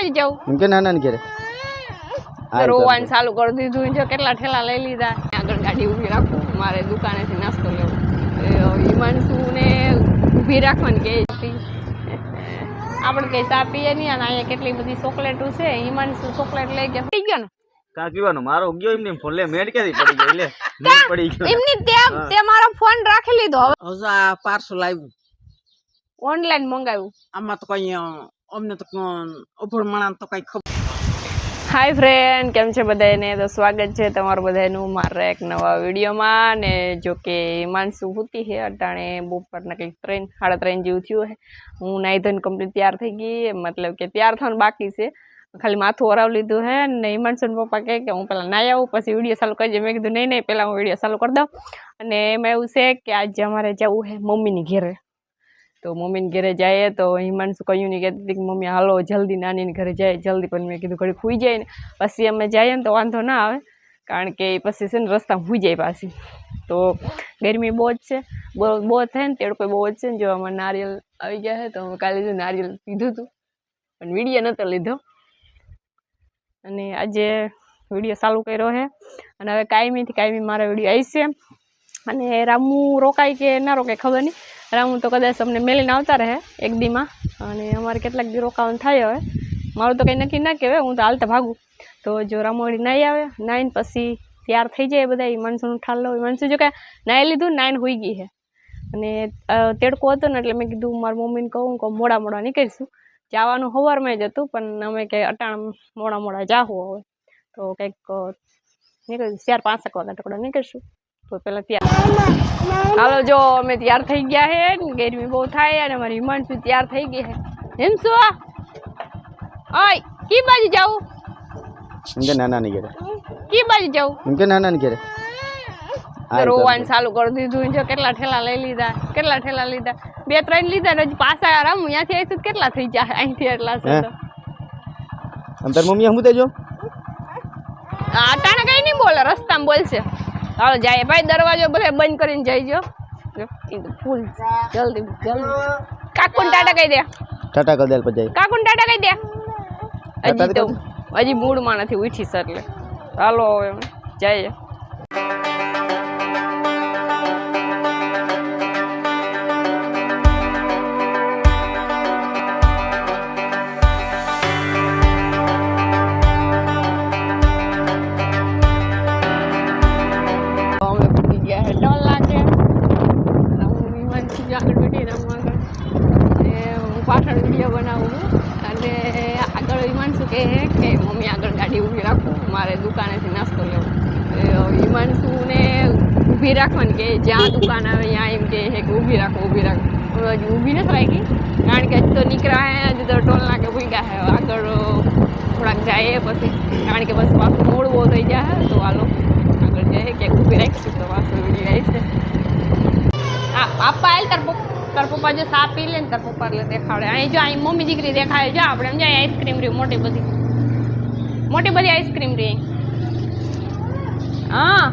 બાજુ જાવ. એમ કે નાના ને ઘરે? રોવાનું ચાલુ. કરી દીધું. જો કેટલા ઠેલા લઈ લીધા. આગળ ગાડી ઊભી રાખું. મારે દુકાનેથી નાસ્તો લેવો. હિમાંશુ ને ઊભી રાખવાની કે આપણે કઈ ચા પીએ નહીં અને અહીંયા કેટલી બધી ચોકલેટો છે. હિમાંશુ ચોકલેટ લઈ ગયા. પડી ગયો ને? કા પીવાનું મારો ગયો એમને ફોન મેડ ક્યાંથી પડી ગઈ લે મેડ પડી ગયો. એમની તે તે મારો ફોન રાખી લીધો. હવે આ પાર્સલ આવ્યું ઓનલાઈન મંગાવ્યું. આમાં તો કઈ અમને તો અભણ માણસ તો કઈ ખબર હાય ફ્રેન્ડ કેમ છે બધાને તો સ્વાગત છે તમારું બધાનું મારા એક નવા વિડીયોમાં. ને જો કે હિમાંશુ હુતી છે, અટાણે બપોરના કંઈક ત્રણ, સાડા ત્રણ જેવું થયું છે હું નાઈધન ધોઈને કમ્પ્લીટ તૈયાર થઈ ગઈ મતલબ કે તૈયાર થવાનું બાકી છે. ખાલી માથું ઓરાવ લીધું હે. ને હિમાંશુના પપ્પા કહે કે હું પહેલાં નાઈ આવું, પછી વીડિયો ચાલુ કરજે. મેં કીધું, નહીં નહીં પહેલાં હું વીડિયો ચાલુ કરી દઉં. અને એમાં એવું છે કે આજે અમારે જવું છે મમ્મીની ઘેરે. તો મમ્મીને ઘરે જઈએ તો હિમાંશુ કહ્યું નહીં કહેતી હતી કે, મમ્મી, હાલો, જલ્દી નાનીને ઘરે જાય, જલ્દી. પણ મેં કીધું ઘડી ખુઈ જાય ને, પછી અમે જઈએ ને તો વાંધો ના આવે. કારણ કે પછી છે ને રસ્તામાં ખુઈ જાય પાછી. તો ગરમી બહુ જ છે, બહુ બહુ થાય ને તેડકો બહુ જ છે ને, જો અમારે નારિયેલ આવી ગયા છે, તો અમે કાલે જો નારિયેલ પીધું હતું, પણ વીડિયો નહોતો લીધો. અને આજે વીડિયો ચાલુ કર્યો છે, અને હવે કાયમીથી કાયમી મારા વીડિયો આવશે અને રામુ રોકાય કે ના રોકાય ખબર નહીં રામુ તો કદાચ અમને મેલીને આવતા રહે એક દીમાં. અને અમારે કેટલાક દી રોકાવાનું થાય હવે. મારું તો કંઈ નક્કી ના કહેવાય હું તો હાલતા ભાગું. તો જો રામોડી નાહી આવે નાહીને પછી તૈયાર થઈ જાય બધા માણસોનું લો હિમાંશુ જો કે નાહી લીધું નાહીને હોઈ ગઈ છે. અને તેડકો હતો ને એટલે મેં કીધું મારા મમ્મીને કહું કે મોડા મોડા નીકળીશું. જવાનું સવારમાં જ હતું પણ અમે કે અટાણ મોડા મોડા જાહું હવે. તો કંઈક અ, નીકળીશું. ચાર પાંચેક વાગ્યા ટકડા નીકળીશું. તો પહેલાં તૈયાર હાલો જો અમે તૈયાર થઈ ગયા છે ગરમી બહુ થાય અને મારી હિમાંશુ તૈયાર થઈ ગઈ છે એમ શું ઓય કી બાજુ જાવું કે નાના ની ઘરે. કી બાજુ જાવું કે નાના ને ઘરે. રોવાનું ચાલુ કરી દીધું જો કેટલા ઠેલા લઈ લીધા કેટલા ઠેલા લીધા? બે ત્રણ લીધા ને પાછા આરામ ત્યાંથી આવીશું કેટલા થઈ જાય અહીંથી એટલા છે તો. તાર મમ્મી હમું દેજો. આ અટાણે કઈ નહીં બોલે રસ્તામાં બોલશે. હાલો જાય. ભાઈ દરવાજો ભલે બંધ કરીને જઈજો ફૂલ જલ્દી જલ્દી. કાકુન ટાટા કહી દે. ટાટા કરી દેલ પછી. કાકુન ટાટા કહી દે. હજી તો હજી મૂડમાં નથી ઉઠી સર એટલે હાલો હવે જઈએ. જાય પછી, કારણ કે બસ પાછું બહુ થઈ જાય તો હાલો, આગળ જાય કે ઊભી રાખીશું તો પાછું વીડિયો આવશે હા, પાપા આવેલ, તાર તાર પપ્પા જો સાપ પી લે ને, તાર પપ્પા એટલે દેખાડે. અહીં જો, અહીં મમ્મી દીકરી દેખાય જો, આપણે એમ જાય આઈસ્ક્રીમ રહી મોટી બધી. મોટી બધી આઈસ્ક્રીમ રહી. હા.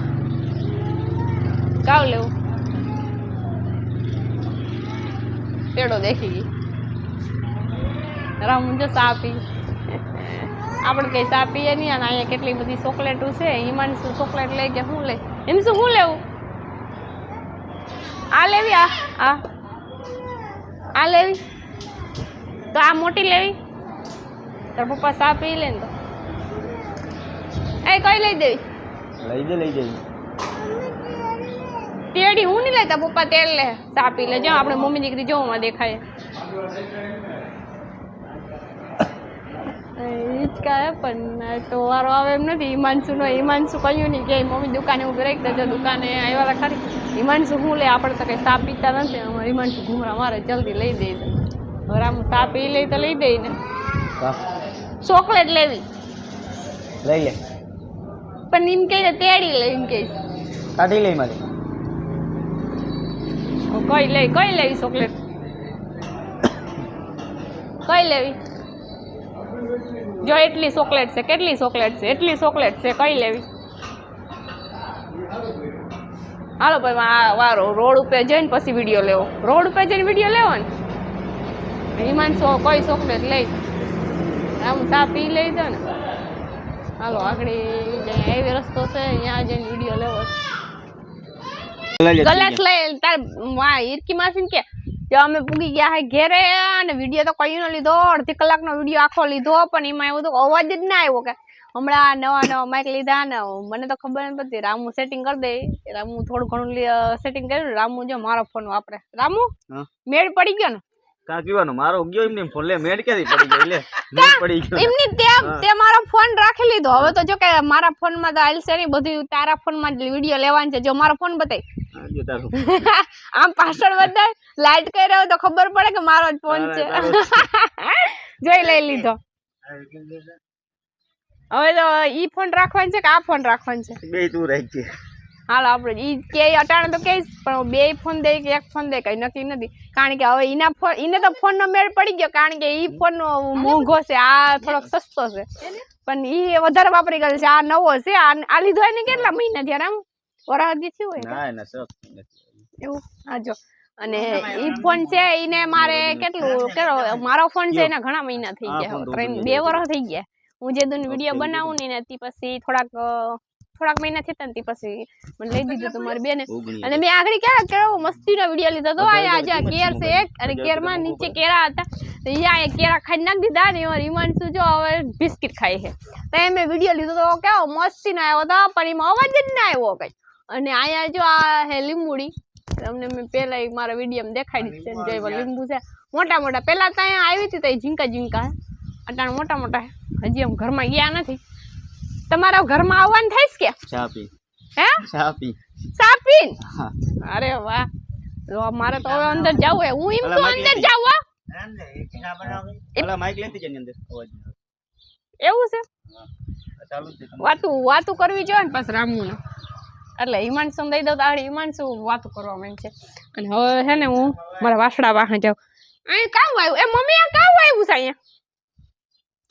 કાવ લેવું? પેડો દેખી ગઈ. રામ જો સા પી આપણે કઈ ચા પીએ નહીં અને અહીંયા કેટલી બધી ચોકલેટો છે. હિમાંશુ ચોકલેટ લઈ ગયા. શું લે એમ શું શું લેવું? આ લેવી આ આ. આ લેવી. તો આ મોટી લેવી. તારા પપ્પા ચા પી લે ને તો. એ કઈ લઈ દેવી? લઈ દે લઈ દેવી. તેડી હું નહીં લેતા? પપ્પા તેલ લે ચા પી લે. જો આપણે મમ્મી દીકરી જોવામાં દેખાય. હિંચકા કહે પણ તો વારો આવે એમ નથી હિમાંશુનો હિમાંશુ કહ્યું નહીં કે મમ્મી દુકાને ઊભી રાખી દેજો દુકાને આવ્યા ખરી હિમાંશુ શું લે આપણે તો કંઈ સાપ પીતા નથી અમારે હિમાંશુ ઘૂમરા મારે જલ્દી લઈ દે હવે આમ સાપ એ લઈ તો લઈ દઈ ને ચોકલેટ લેવી લઈ લે પણ એમ કહે તેડી લે એમ કહીશ કાઢી લઈ મારી કઈ લઈ કઈ લેવી ચોકલેટ કઈ લેવી જો એટલી ચોકલેટ છે કેટલી ચોકલેટ છે એટલી ચોકલેટ છે કઈ લેવી? હાલો ભાઈ આ વારો રોડ ઉપર જઈને પછી વીડિયો લેવો. રોડ ઉપર જઈને વીડિયો લેવો ને? હિમાંશુ કઈ ચોકલેટ લઈ આમ ચા પી લઈ દો ને. હાલો આગળ એવી રસ્તો છે ત્યાં જઈને વીડિયો લેવો. ગલાસ લઈ તાર ઈરકી માસીને કે જો અમે પૂગી ગયા હે ઘેરે અને વીડિયો તો કઈ નો લીધો અડધી કલાકનો વીડિયો આખો લીધો પણ એમાં એવું તો અવાજ જ ના આવ્યો કે હમણાં નવા નવા માઇક લીધા ને મને તો ખબર નથી પડતી. રામુ સેટિંગ કરી દે. રામુ થોડું ઘણું સેટિંગ કર્યું રામુ જો મારો ફોન વાપરે. રામુ મેળ પડી ગયો ને? કા કીવાનું? મારો ગયો એમને ફોન લે. મેડ ક્યાંથી પડી ગયો? લે મેડ પડી ગયો. એમની તે તે મારો ફોન રાખી લીધો. હવે તો જો કે મારા ફોનમાં તો આલશે નહીં. બધું તારા ફોનમાં જ વીડિયો લેવાનું છે. જો મારો ફોન બતાય. આમ પાછળ બતાય લાઈટ કરી રહ્યો તો ખબર પડે કે મારો જ ફોન છે. જોઈ લઈ લીધો. હવે તો ઈ ફોન રાખવાનો છે કે આ ફોન રાખવાનો છે? બે તું રાખ છે હાલો આપણે એ કે અટાણે તો કહીશ પણ બે ફોન દે કે એક ફોન દે કઈ નક્કી નથી. કારણ કે હવે એના ફોન એને તો ફોન નો મેળ પડી ગયો કારણ કે એ ફોન મોંઘો છે આ થોડોક સસ્તો છે. પણ ઈ વધારે વાપરી ગયેલ છે આ નવો છે આ લીધો એને કેટલા મહિના થયા આમ વરાહદી થયું હોય ના ના શોખ નથી એવું? હા જો. અને ઈ ફોન છે એને મારે કેટલું કેરો મારો ફોન છે એને ઘણા મહિના થઈ ગયા ત્રણ બે વર્ષ થઈ ગયા. હું જે દુન વીડિયો બનાવું ને એનાથી પછી થોડાક થોડાક મહિના થયા ને પછી મને લઈ દીધું તો મારી બેને. અને મેં આગળ ક્યારે કેવો મસ્તીનો વીડિયો લીધો તો આ આજે કેર છે એક અને કેરમાં નીચે. કેરા હતા. તો યા એ કેરા ખાઈ નાખી દીધા ને એમાં હિમાંશુ જો હવે બિસ્કિટ ખાય છે. તો એ મેં વીડિયો લીધો તો કેવો મસ્તીનો આવ્યો હતો પણ એમાં અવાજ જ ના આવ્યો કઈ. અને અહીંયા જો આ હે લીંબુડી. તમને મેં પહેલા મારા વીડિયો દેખાડી છે જો લીંબુ છે. મોટા મોટા. પહેલા તો અહીંયા આવી હતી તો એ ઝીંકા ઝીંકા. અટાણ મોટા મોટા હજી આમ ઘરમાં ગયા નથી. તમારા ઘરમાં આવવાનું થઈશ કે? ચા પી. હે? ચા પી. સાપીન હા. અરે વાહ. તો મારે તો હવે અંદર જવું હે. હું એમ તો અંદર જાવ હો. માઈક લેતી અંદર. અવાજ એવું છે? ચાલુ છે વાતું વાતું કરવી જોઈએ ને પાછ રામુને. એટલે હિમાંશુ દઈ દઉં તો આગળ હિમાંશુ વાતું કરવા છે. અને હવે છે ને હું મારા વાસડા વાહે જાઉં. અહીં કામ આવ્યું? એ મમ્મી આ કામ આવ્યું છે અહીંયા?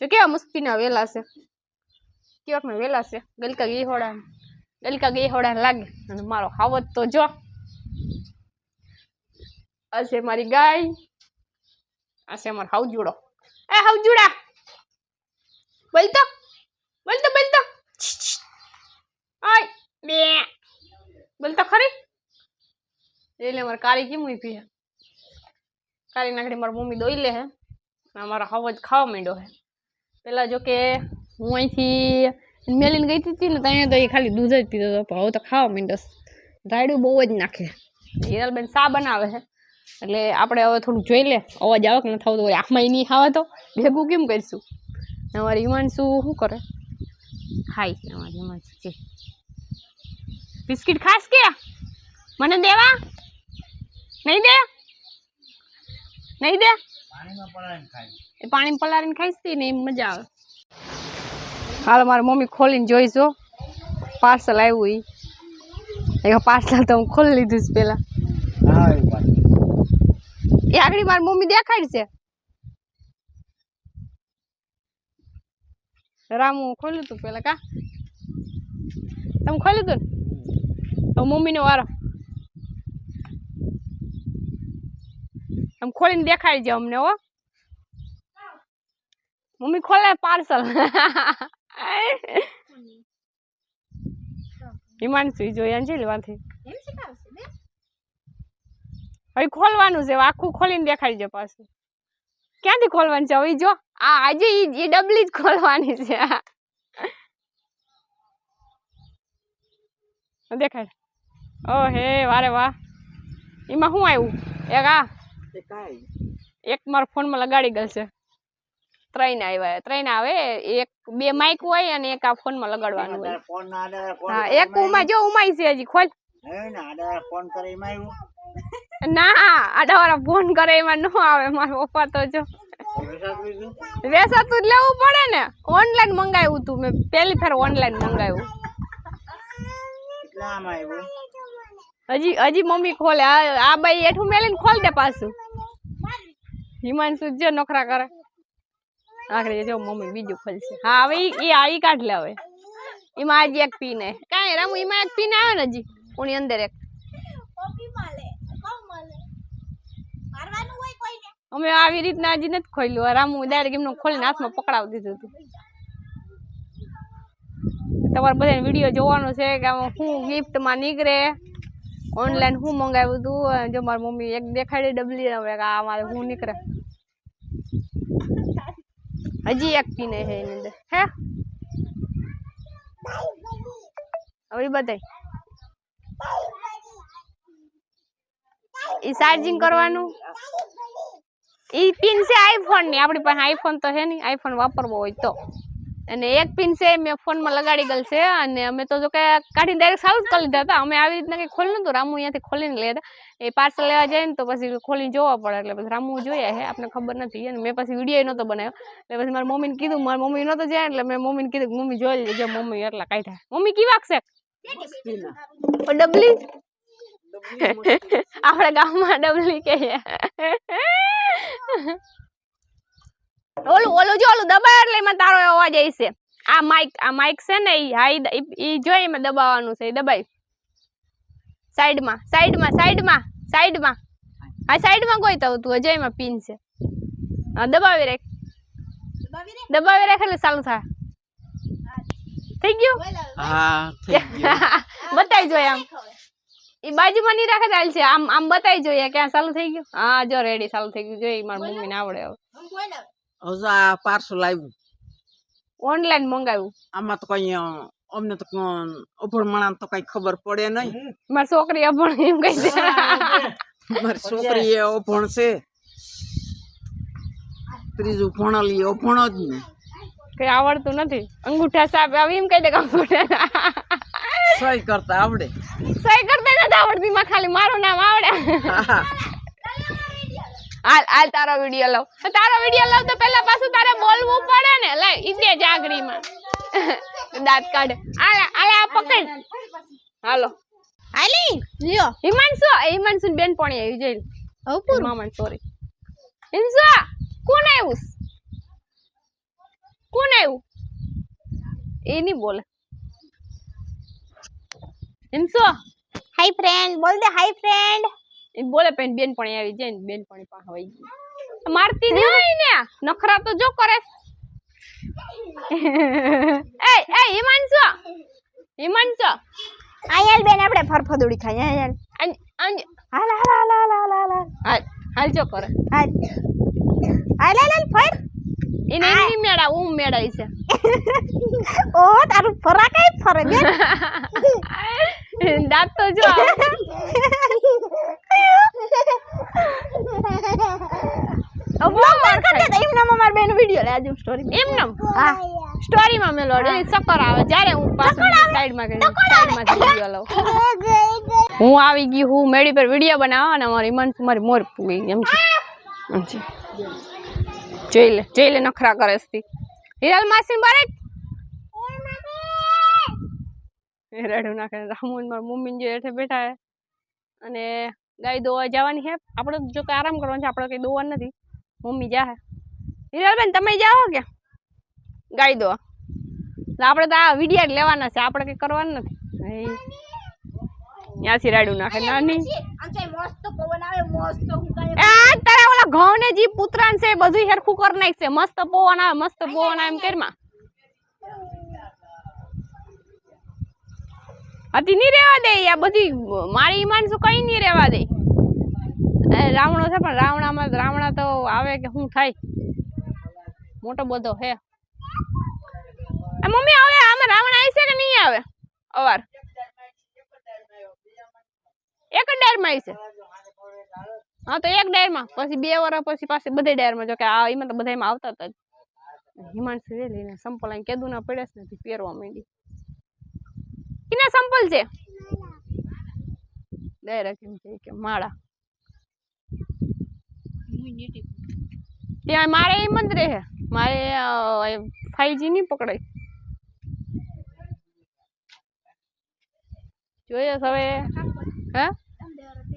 જો કેવા મસ્તીના વેલા છે. કેવાક વહેલા છે. ગલકા ગીહોડા ગલકા ગીહોડા લાગે. અને મારો હાવત તો જો. આ મારી ગાય. આ છે મારો હાવજુડો. એ હાવજુડા! બોલતો બોલતો બોલતો આય બે. બોલતો ખરી. એટલે મારે કારી કેમ ઊભી હે? કાળી નાખડી મારી મમ્મી દોઈ લે હે. મારો હવજ ખાવા માંડ્યો હે. પેલા જો કે હું અહીંથી મેલીને ગઈ હતી ને ત્યાં તો એ ખાલી દૂધ જ પીતો હતો. હવે તો ખાવા માંડ્યો છે. રાયડું બહુ જ નાખે. હિરલબેન સા બનાવે છે? એટલે આપણે હવે થોડુંક જોઈ લે. અવાજ આવે કે ન થતો હોય. આંખમાં નહીં ખાવા તો. ભેગું કેમ કરીશું? અમારે હિમાંશુ શું કરે? ખાય છે અમારી હિમાંશુ. છે બિસ્કિટ ખાસ કે? મને દેવા? નહીં દે? નહીં દે? એ પાણી પલાળીને ખાઈશ ને એમ મજા આવે. હાલ મારી મમ્મી ખોલીને જોઈશો પાર્સલ આવ્યું ઈ. એક પાર્સલ તો હું ખોલી લીધું છે પેલા. એ આગળ મારી મમ્મી દેખાડ છે. રામુ ખોલ્યું તું પેલા કા? તમે ખોલ્યું તું ને? મમ્મીનો વારો. આમ ખોલીને દેખાડી છે અમને હો. મમ્મી ખોલે પાર્સલ હિમાંશુ જોઈએ અંજલી વાંથી હવે ખોલવાનું છે આખું ખોલીને દેખાડી છે પાછું. ક્યાંથી ખોલવાનું છે? હવે જો આ આજે એ ડબલી જ ખોલવાની છે. દેખાડ. ઓ હે વારે વાહ. એમાં શું આવ્યું એક આ. એક મારા ફોનમાં લગાડી ગયેલ છે. ત્રણ આવ્યા ત્રણ આવે એક બે માઇક હોય અને એક આ ફોનમાં લગાડવાનું હોય. હા એક ઉમા જો ઉમાઈ છે હજી ખોલ. ના આડાવાળા ફોન કરે એમાં ન આવે મારા પપ્પા તો જો. વેસાતું જ લેવું પડે ને. ઓનલાઈન મંગાવ્યું તું મેં પહેલી ફેર ઓનલાઈન મંગાવ્યું. હજી હજી મમ્મી ખોલે. આ આ બાઈ એઠું મેલીને ખોલ દે પાછું. હિમાંશુ જો નખરા કરે. આખરે જો મમ્મી બીજું ખોલશે. હા, હવે એ આ કાઢ લે હવે. એમાં આજે એક પીને કાંઈ રામુ, એમાં એક પીને આવે ને હજી? કોની અંદર એક? અમે આવી રીતના હજી નથી ખોલ્યું. રામુ ડાયરેક્ટ એમનું ખોલીને હાથમાં પકડાવી દીધું હતું. તમારે બધાને વીડિયો જોવાનો છે કે આમાં શું ગિફ્ટમાં નીકળે ઓનલાઈન શું મંગાવ્યું હતું જો મારી મમ્મી એક દેખાડી ડબલી, હવે આ મારે શું નીકળે. હજી એક પીને હે એની અંદર. હે? હવે બતાય ઈ ચાર્જિંગ કરવાનું? ઈ પિન છે આઈફોનની. આપણી પાસે આઈફોન તો હે નહીં. આઈફોન વાપરવો હોય તો. અને એક પિન છે મેં ફોનમાં લગાડી ગયેલ છે અને અમે તો જો કે કાઢીને ડાયરેક્ટ ચાલુ જ કરી લીધા હતા. અમે આવી રીતના કંઈ ખોલ્યું નતું રામુ અહીંયાથી ખોલીને લેતા એ પાર્સલ લેવા જાય ને તો પછી ખોલીને જોવા પડે. એટલે પછી રામુ જોયા છે આપણે ખબર નથી. અને મેં પછી વીડિયો નહોતો બનાવ્યો. એટલે પછી મારી મમ્મીને કીધું મારી મમ્મી નહોતો જાય એટલે મેં મમ્મીને કીધું મમ્મી જોઈ લેજો મમ્મી એટલા કાઢ્યા. મમ્મી કી વાગશે ડબલી? આપણે ગામમાં ડબલી કહીએ ઓલું ઓલું જો ઓલું દબાય એટલે એમાં તારો અવાજ આવશે આ માઇક આ માઇક છે ને ઈ હાઈ ઈ દ- એમાં દબાવવાનું છે દબાય. સાઈડમાં સાઈડમાં સાઈડમાં સાઈડમાં હા સાઈડમાં કોઈ તો તું અજય એમાં પિન છે. હા દબાવી રાખ. દબાવી રાખ? એટલે ચાલુ થાય. થઈ ગયું? હા બતાવી જોઈએ આમ. એ બાજુમાં નહીં રાખે ચાલ છે આમ આમ બતાવી જોઈએ ક્યાં ચાલુ થઈ ગયું? હા જો રેડી ચાલુ થઈ ગયું. જોઈએ મારી મમ્મીને આવડે હવે. હવે આ પાર્સલ આવ્યું ઓનલાઈન મંગાવ્યું? આમાં તો કઈ અમને તો કોણ અભણ માણા તો કઈ ખબર પડે નહીં. મારી છોકરી અભણ એમ કઈ દે. મારી છોકરી એ અભણ છે. ત્રીજું ભણેલી એ અભણ જ ને. કઈ આવડતું નથી. અંગૂઠા સાપ આવી એમ કહી દે કે અંગૂઠા. સહી કરતા આવડે. સહી કરતા નથી આવડતી. માં ખાલી મારું નામ આવડે. હાલ હાલ તારો વીડિયો લઉં. તારો વીડિયો લઉં તો પેલા પાછું તારે બોલવું પડે ને. લે ઈદે જાગરીમાં. દાંત કાઢે. હાલે હાલે આ પકડ. હાલો. હાલી? લ્યો. હિમાંશુ હિમાંશુ બેન પણ આવી જઈ હવે મામા સોરી હિમાંશુ કોણ આવ્યું કોણ આવ્યું એ નહીં બોલે. હિમાંશુ હાય ફ્રેન્ડ બોલ દે હાય ફ્રેન્ડ એ બોલે પણ બેન પણ આવી જાય ને બેન પણ પાસે હોય ગઈ મારતી એને ને નખરા તો જો કરે. એ એ હિમાંશુ. હિમાંશુ. આયલ બેન આપણે ફરફદુડી ખાઈ આયલ હાલ. હાલ હાલ હાલ હાલ હાલ હાલ હાલ. જો કરે. હાલ. હાલ હાલ ફર. એને એની મેળા ઉમ મેળાઈ છે. ઓ તારું ફરા કઈ ફરે બેન. દાંત તો જો. સ્ટોરીમાં મેં. લોડ ચક્કર આવે. જ્યારે હું પાછું સાઈડમાં સાઈડમાં વીડિયો લઉં. હું આવી ગઈ હું મેળી પર વીડિયો બનાવવા અને મારી મન મારી મોર પૂગી એમ છે. એમ છે. જોઈ લે જોઈ લે નખરા કરે છે હિરાલ માસી બારે રેડું નાખે રામુ મારી મમ્મી જે હેઠે બેઠા હે અને ગાય દોવા જવાની છે આપણે જો કે આરામ કરવાનો છે આપણે કઈ દોવાનું નથી. મમ્મી જા હિરલબેન તમે જાઓ કે? ગાય દોવા. આપણે તો આ વિડીયા જ લેવાના છે આપણે કંઈ કરવાનું નથી. ત્યાંથી રાડું નાખે. નાની. તારા ઓલા ઘઉં ને જે પુતરાન છે બધું હરખું કરી નાખશે. મસ્ત પવન આવે મસ્ત પવન આવે એમ કરમાં હતી નહીં રહેવા દે, આ બધી મારી માણસો કઈ નહીં રહેવા દે. રાવણો છે પણ રાવણામાં, રાવણા તો આવે કે શું થાય? મોટો બધો હે. મમ્મી હવે આમાં રાવણ આવી છે કે નહીં આવે? અવાર. એક જ ડાયરમાં આવી છે હા, તો એક ડાયરમાં પછી બે વર્ષ પછી પાછી બધે ડાયરમાં જો કે આ એમાં તો બધામાં આવતા હતા જ. હિમાંશુ વેલી ને સંપલ અહીં કેદું ના પડે છે નથી, પહેરવા માંડી કિના સંપલ છે? ડાયરેક્ટ એમ કહે કે માળા. ત્યાં મારે એમ જ રહે. મારે ફાઈવ નહીં પકડાય. જોઈએ હવે હે?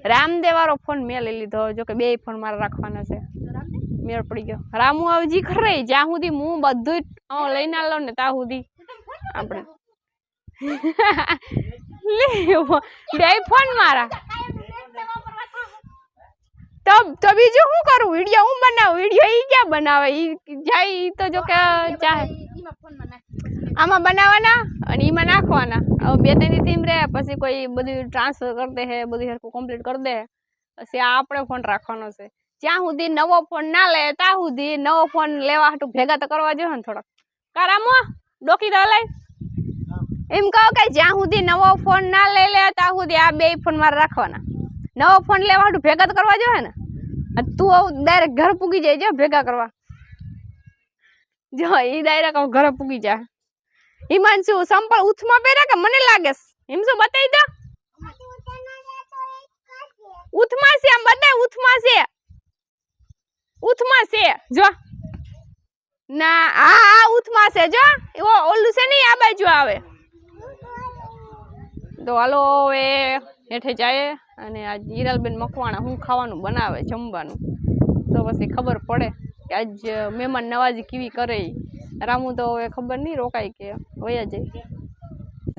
રામદેવ વાળો ફોન મેં લઈ લીધો. જો કે બે ફોન મારે રાખવાના છે. મેળ પડી ગયો. રામુ આવજી ખરે જ્યાં સુધી હું બધું જ લઈને આલો ને ત્યાં સુધી આપણે બે ફોન મારા. તો તો બીજું શું કરું? વીડિયો હું બનાવું? વીડિયો ઈ ક્યાં બનાવે? ઈ જાય ઈ તો જો કે ચાહે. આમાં બનાવવાના અને એમાં નાખવાના. હવે બે ત્રણ થીમ રહે પછી કોઈ બધું ટ્રાન્સફર કરી દે હે, બધું હરખું કમ્પ્લીટ કરી દે. પછી આ આપણે ફોન રાખવાનો છે. જ્યાં સુધી નવો ફોન ના લે, ત્યાં સુધી નવો ફોન લેવા હાટું ભેગા તો કરવા જોઈએ ને થોડોક. કારામો, ડોકી તો હલાય. એમ કહો કે જ્યાં સુધી નવો ફોન ના લઈ લે, ત્યાં સુધી આ બે ફોન મારે રાખવાના. નવો ફોન લેવા હાટું ભેગા તો કરવા જોઈએ ને. તું તું ડાયરેક્ટ ઘર પૂગી જાય, જો ભેગા કરવા. જો એ ડાયરેક્ટ ઘરે પૂગી જાય. હિમાંશુ, સંપલ ઉથમાં પહેરે કે મને લાગે? હિમશુ, બતાવી દો. ઉથમાં છે આમ બતાય ઉથમાં છે. ઉથમાં છે. જો. ના, આ આ ઉથમાં છે, જો. એવો ઓલું છે નહીં આ બાજુ આવે. તો હાલો હવે હેઠે જાય અને આજ હિરાલબેન મકવાણા હું ખાવાનું બનાવે, જમવાનું. તો પછી ખબર પડે કે આજ મહેમાન નવાજી કેવી કરે રામુ તો હવે ખબર નહીં રોકાય કે વયા જાય.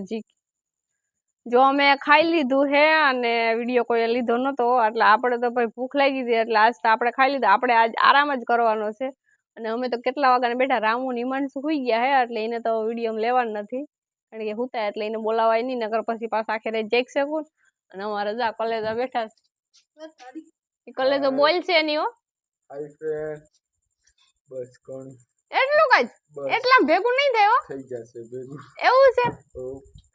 જી. જો અમે ખાઈ લીધું હે અને વીડિયો કોઈ લીધો નતો, એટલે આપણે તો ભાઈ ભૂખ લાગી હતી એટલે આજ તો આપણે ખાઈ લીધું. આપણે આજ આરામ જ કરવાનો છે. અને અમે તો કેટલા વાગ્યાના બેઠા રામુ ને હોઈ ગયા હે, એટલે એને તો વીડિયો લેવાનું નથી. કારણ કે હુતા એટલે એને બોલાવાય નહીં નગર પછી પાછા આખરે જઈ શકું અને અમારે જા કોલેજ બેઠા છે. કોલેજ બોલશે નહીં હો. હાય ફ્રેન્ડ બસ કોણ? એટલું કઈ એટલા ભેગું નહીં થાય? થઈ જશે ભેગું. એવું છે?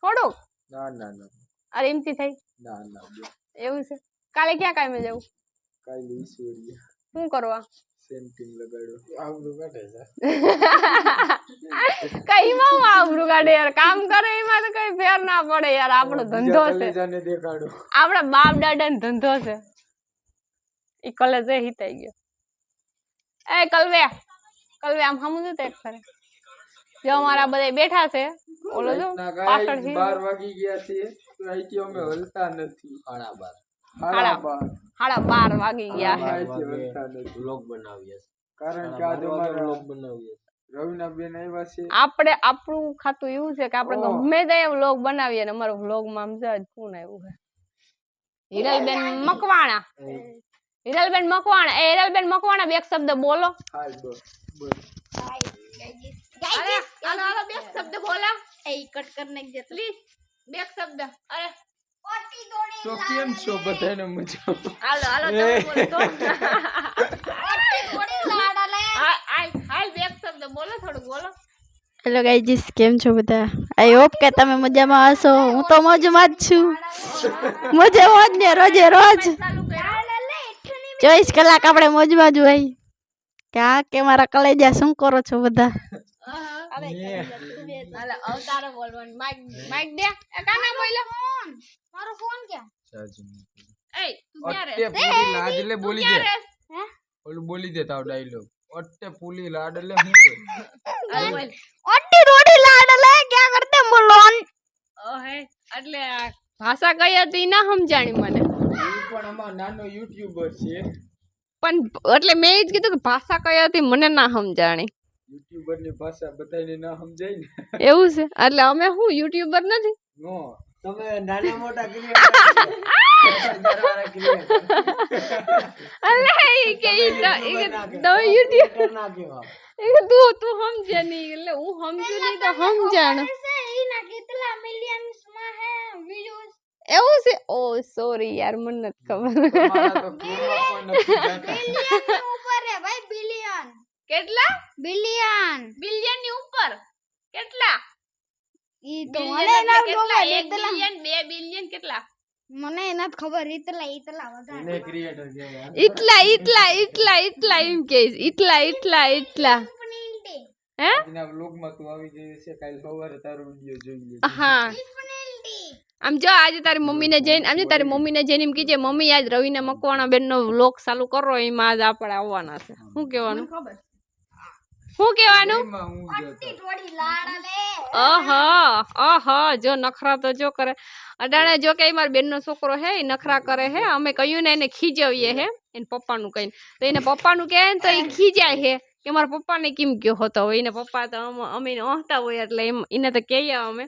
થોડુંક? ના ના ના. અરે એમથી થઈ. ના ના એવું છે? કાલે ક્યાં કામે જવું કાલે ઈશ્વરીય શું કરવા? સેન્ટિંગ લગાડો આવડું કાઢે છે. કઈ માં હું કાઢે યાર. કામ કરે એમાં તો કઈ ફેર ના પડે યાર. આપણો ધંધો છે. દેખાડો. આપણા બાપ દાદા નો ધંધો છે. ઈ કલેજ એ હિતાઈ ગયો. એ કલવે કલવે આમ હમું તો જો અમારા બધા બેઠા છે. ઓલો જો ના 12 વાગી ગયા છે તો અહીંથી અમે હલતા નથી. સાડા બાર સાડા બાર સાડા બાર વાગી ગયા છે અહીંથી હલતા નથી વ્લોગ બનાવીએ કારણ કે આજે અમારા રવિના બેન આવ્યા છે. આપણે આપણું ખાતું એવું છે કે આપણે ઓહ. ગમે તે વ્લોગ બનાવીએ ને અમારો વ્લોગમાં આમ જ કોણ આવ્યું છે હિરલબેન મકવાણા. હિરલબેન મકવાણા. એ હિરલબેન મકવાણા બે એક શબ્દ બોલો. હાય બસ બસ અરે હાલો હાલો બે એક શબ્દ બોલો. એ કટ કર નાખ દે પ્લીઝ બે એક શબ્દ. અરે. તો કેમ છો બધાને મજા હાલો હાલો તમે બોલો તો. થોડી લાડા લે હાલ હાલ હાલ શબ્દ બોલો થોડું બોલો. હેલો ગાઈજીસ કેમ છો બધા? આઈ હોપ કે તમે મજામાં હશો. હું તો મોજમાં જ છું. મોજે મોજ ને રોજે રોજ. ચોવીસ કલાક આપણે મોજમાં જ હોય. કે આ કે મારા કલેજા શું કરો છો બધા? અવતારો બોલવાનું. માઇક માઇક દે. એ કાના બોલો મારો ફોન ક્યાં? એ તું ક્યાં અટ્ટે રહે પૂરી લાડલે બોલી દે ક્યાં રહે ઓલું બોલી દે તાવ ડાયલોગ અટ્ટે પૂલી લાડલે હું કે હાલ બોલ ઓટી રોડી લાડલે ક્યાં કરતે બોલોન ઓહે એટલે આ ભાષા કઈ હતી ઈ ના સમજાણી મને ઈ પણ અમાર નાનો યુટ્યુબર છે પણ એટલે મેં એ જ કીધું કે ભાષા કઈ હતી મને ના સમજાણી યુટ્યુબરની ભાષા બધાને ના સમજાય ને એવું છે? એટલે અમે શું યુટ્યુબર નથી? નો। તમે નાના મોટા એવું છે? ઓ સોરી યાર મને નથી ખબર. કેટલા? બિલિયન બિલિયનની ઉપર કેટલા ઈ તો Billion મને એટલે ના કેટલા ખબર એટલા બિલિયન બે બિલિયન કેટલા? મને નથી ખબર એટલા એટલા વધારે. એને ક્રિએટર કહેવાય એટલા એટલા એટલા એટલા એમ કે એટલા એટલા એટલા હે? આજના વ્લોગમાં તું આવી ગઈ છે કાલ સવારે તારો વિડિયો જોઈ લેજે. હા. આમ જો આજે તારી મમ્મીને જઈને આમ જો તારી મમ્મીને જઈને એમ કીજે મમ્મી આજ રવિને મકવાણા બેનનો વ્લોગ ચાલુ કરો એમાં આજ આપણે આવવાના છે. શું કહેવાનું? શું કહેવાનું? એમાં હું ગયો તો. થોડી લાડા લે. અહ અહ જો નખરા તો જો કરે. અડાણે જો કે મારા બેનનો છોકરો હે ઈ નખરા કરે હે. અમે કહ્યું ને એને ખીજવીએ હે. એને પપ્પાનું કહીને. તો એને પપ્પાનું કહે ને તો એ ખીજાય હે. કે મારા પપ્પાને કેમ કયો હતો? હવે એને પપ્પા તો અમ- અમે એને ઓહતા હોય એટલે એમ એને તો કહીએ અમે.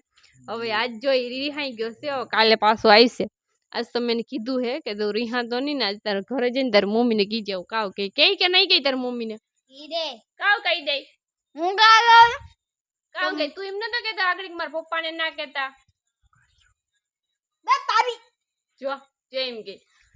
હવે આજ જો એ રિહાઈ ગયો છે હવે કાલે પાછો આવશે આજ તો મેં એને કીધું હે કે તું રીહા તો નહીં ને આજ તારા ઘરે જઈને તારી મમ્મીને કી જાવ કાવ કે કે કે નહીં કઈ તારી મમ્મીને? કાવ કહી દે? હું ગાલો કાવ કે તું એમ નતો કેતો આગળ મારા પપ્પાને ના કહેતા. તારી. જો જો એમ કે.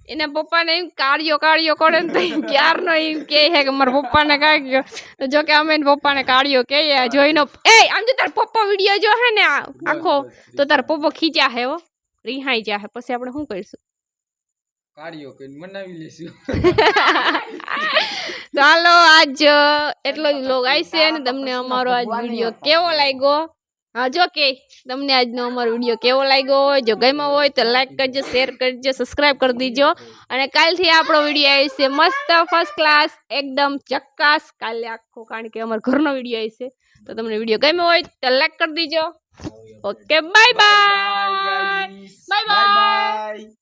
એના પપ્પાને એમ કાળિયો કાળિયો કરે ને તો એમ ક્યારનો એમ કે હે કે મારા પપ્પાને કાઢ્યો તો જો કે અમે એના પપ્પાને કાળિયો કહીએ જોઈનો એ આમ જો તારા પપ્પા વીડિયો જો હે ને આ આખો તો તારા પપ્પા ખીચા હે હો. રિહાઈ જા હે પછી આપણે શું કરીશું? કાર્યો કરીને મનાવી લેશું. ચાલો આજ એટલો જ લોગ આવશે અને તમને અમારો આજ વીડિયો કેવો લાગ્યો? હા જો કે તમને આજનો અમારો વીડિયો કેવો લાગ્યો હોય જો ગમ્યો હોય તો લાઈક કરજો શેર કરજો સબસ્ક્રાઇબ કરી દીજો. અને કાલથી આપણો વીડિયો આવશે મસ્ત ફર્સ્ટ ક્લાસ એકદમ ચક્કાસ. કાલે આખો કારણ કે અમારો ઘરનો વીડિયો આવશે તો તમને વીડિયો ગમ્યો હોય તો લાઈક કરી દીજો. Okay bye bye bye bye bye